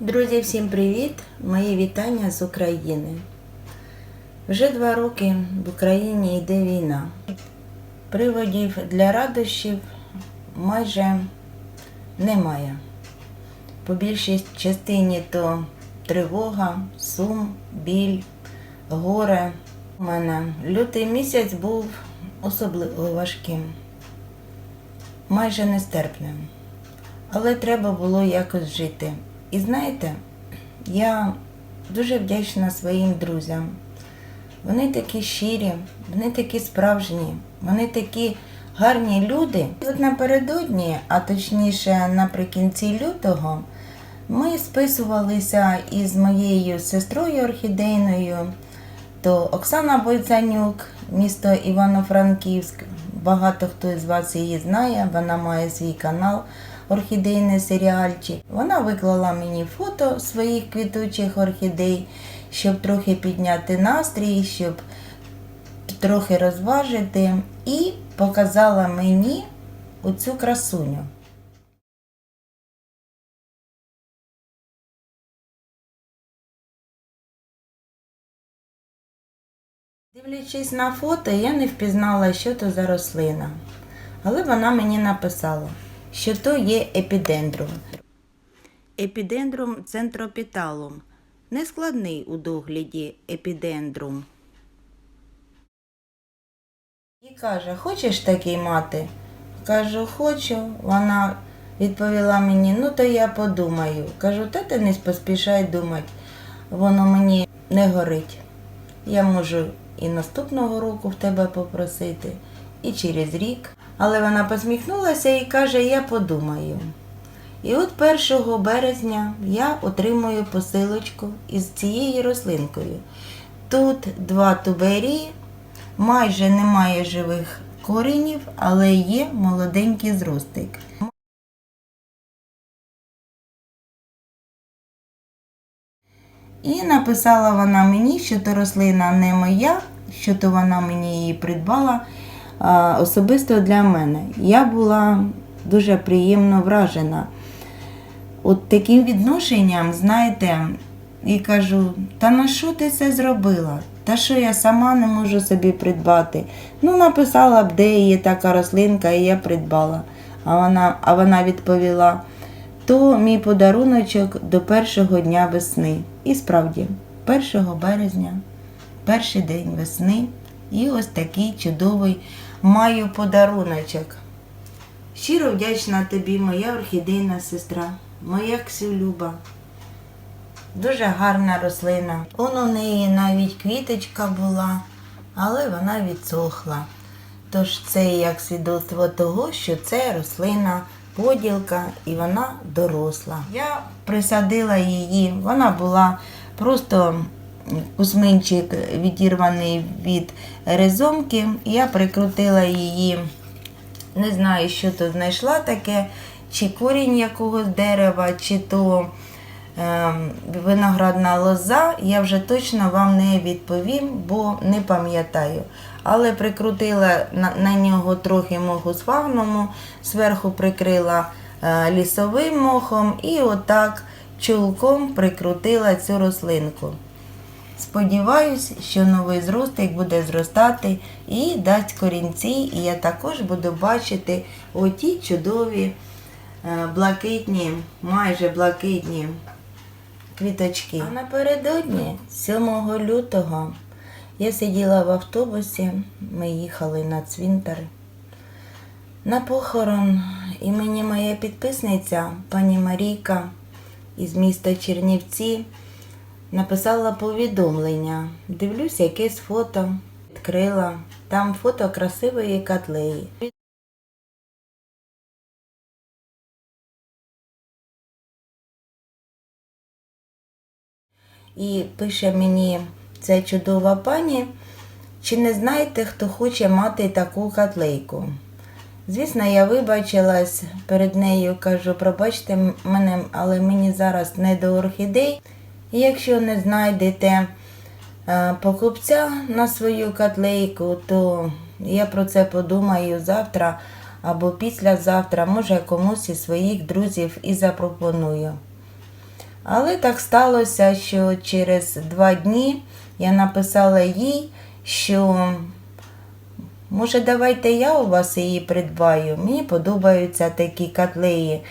Друзі, всім привіт! Мої вітання з України. Вже два роки в Україні йде війна. Приводів для радощів майже немає. По більшій частині то тривога, сум, біль, горе. У мене лютий місяць був особливо важким, майже нестерпним. Але треба було якось жити. І знаєте, я дуже вдячна своїм друзям. Вони такі щирі, вони такі справжні, вони такі гарні люди. От напередодні, а точніше наприкінці лютого, ми списувалися із моєю сестрою орхідейною, то Оксана Бойцанюк, місто Івано-Франківськ. Багато хто із вас її знає, вона має свій канал орхідейний серіальчик. Вона виклала мені фото своїх квітучих орхідей, щоб трохи підняти настрій, щоб трохи розважити, і показала мені оцю красуню. Дивлячись на фото, я не впізнала, що то за рослина. Але вона мені написала, що то є епідендрум. Епідендрум центропіталум. Нескладний у догляді епідендрум. І каже, хочеш такий мати? Кажу, хочу. Вона відповіла мені, ну то я подумаю. Кажу, та ти не поспішай думати, воно мені не горить. Я можу і наступного року в тебе попросити, і через рік. Але вона посміхнулася і каже, я подумаю. І от 1 березня я отримую посилочку із цією рослинкою. Тут два тубері, майже немає живих коренів, але є молоденький зростик. І написала вона мені, що то рослина не моя, що то вона мені її придбала особисто для мене. Я була дуже приємно вражена. От таким відношенням, знаєте, і кажу, та на що ти це зробила? Та що я сама не можу собі придбати? Ну, написала б, де є така рослинка, і я придбала. А вона, а вона відповіла, то мій подаруночок до першого дня весни. І справді, 1 березня, перший день весни, і ось такий чудовий маю подаруночок. Щиро вдячна тобі, моя орхідейна сестра, моя Ксюлюба. Дуже гарна рослина. Он у неї навіть квіточка була, але вона відсохла. Тож це як свідоцтво того, що це рослина поділка і вона доросла. Я присадила її, вона була просто кусминчик відірваний від резомки. Я прикрутила її, не знаю, що то знайшла таке, чи корінь якогось дерева, чи то ем, виноградна лоза, я вже точно вам не відповім, бо не пам'ятаю. Але прикрутила на, на нього трохи моху сфагнуму, зверху прикрила е, лісовим мохом і отак чулком прикрутила цю рослинку. Сподіваюсь, що новий зростик буде зростати і дасть корінці, і я також буду бачити оті чудові е, блакитні, майже блакитні квіточки. А напередодні, 7 лютого, я сиділа в автобусі, ми їхали на цвинтар. На похорон імені моя підписниця, пані Марійка із міста Чернівці, написала повідомлення. Дивлюсь, якесь фото відкрила. Там фото красивої котлеї. І пише мені ця чудова пані, чи не знаєте, хто хоче мати таку котлейку? Звісно, я вибачилась перед нею, кажу, пробачте мене, але мені зараз не до орхідей. Якщо не знайдете е, покупця на свою котлейку, то я про це подумаю завтра або післязавтра, може комусь із своїх друзів і запропоную. Але так сталося, що через два дні я написала їй, що може давайте я у вас її придбаю. Мені подобаються такі котлеї.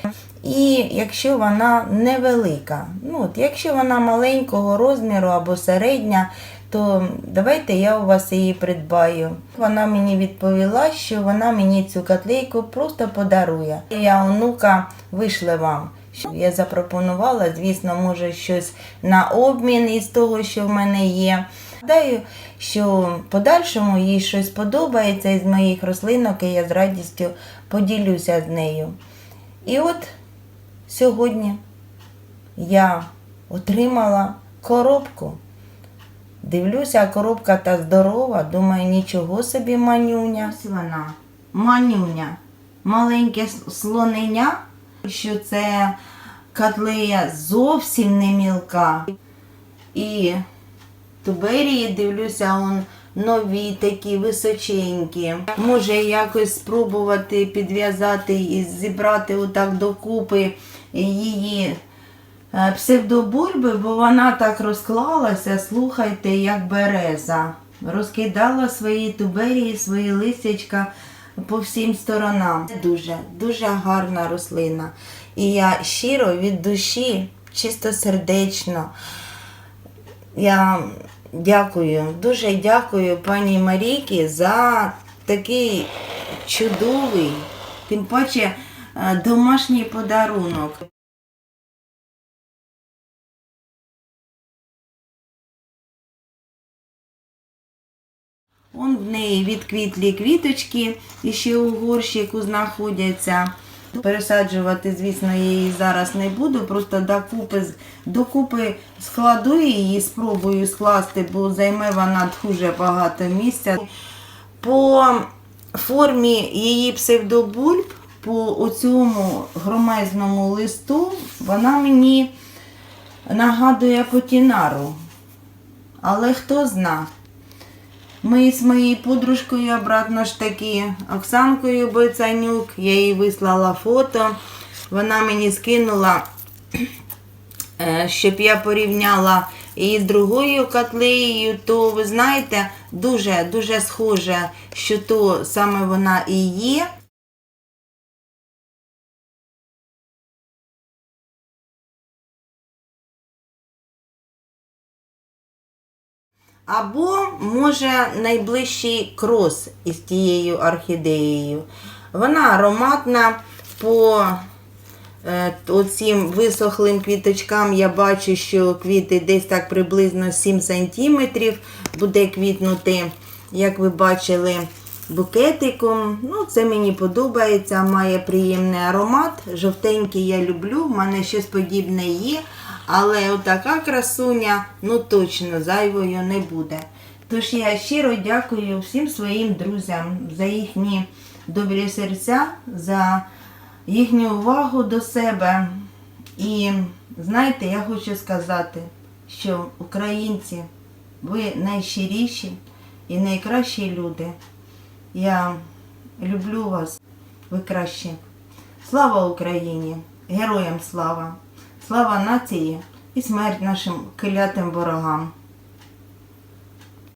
І якщо вона невелика, ну от якщо вона маленького розміру або середня, то давайте я у вас її придбаю. Вона мені відповіла, що вона мені цю котлейку просто подарує. Я онука вийшли вам. Я запропонувала, звісно, може щось на обмін із того, що в мене є. Гадаю, що в подальшому їй щось подобається із моїх рослинок, і я з радістю поділюся з нею. І от сьогодні я отримала коробку. Дивлюся, коробка та здорова. Думаю, нічого собі манюня. Ось вона, манюня, маленьке с- слоненя, що це котлея зовсім не мілка. І туберії, дивлюся, он нові такі височенькі. Може якось спробувати підв'язати і зібрати отак докупи її псевдобульби, бо вона так розклалася, слухайте, як береза. Розкидала свої туберії, свої листячка по всім сторонам. Дуже, дуже гарна рослина. І я щиро від душі, чисто сердечно. Я дякую, дуже дякую пані Марікі за такий чудовий, тим паче е, домашній подарунок. Он в неї відквітлі квіточки і ще у горщику знаходяться. Пересаджувати, звісно, її зараз не буду, просто докупи, докупи складу її, спробую скласти, бо займе вона дуже багато місця. По формі її псевдобульб, по оцьому громезному листу, вона мені нагадує потінару. Але хто зна. Ми з моєю подружкою, обратно ж таки, Оксанкою Бойцанюк, я їй вислала фото. Вона мені скинула, е, щоб я порівняла її з другою котлеєю, то ви знаєте, дуже дуже схоже, що то саме вона і є. Або, може, найближчий крос із тією орхідеєю. Вона ароматна по е, оцім висохлим квіточкам. Я бачу, що квіти десь так приблизно 7 см буде квітнути, як ви бачили, букетиком. Ну, це мені подобається, має приємний аромат. Жовтенький я люблю, в мене щось подібне є. Але отака красуня, ну точно зайвою не буде. Тож я щиро дякую всім своїм друзям за їхні добрі серця, за їхню увагу до себе. І знаєте, я хочу сказати, що українці, ви найщиріші і найкращі люди. Я люблю вас, ви кращі. Слава Україні! Героям слава! Слава нації і смерть нашим клятим ворогам!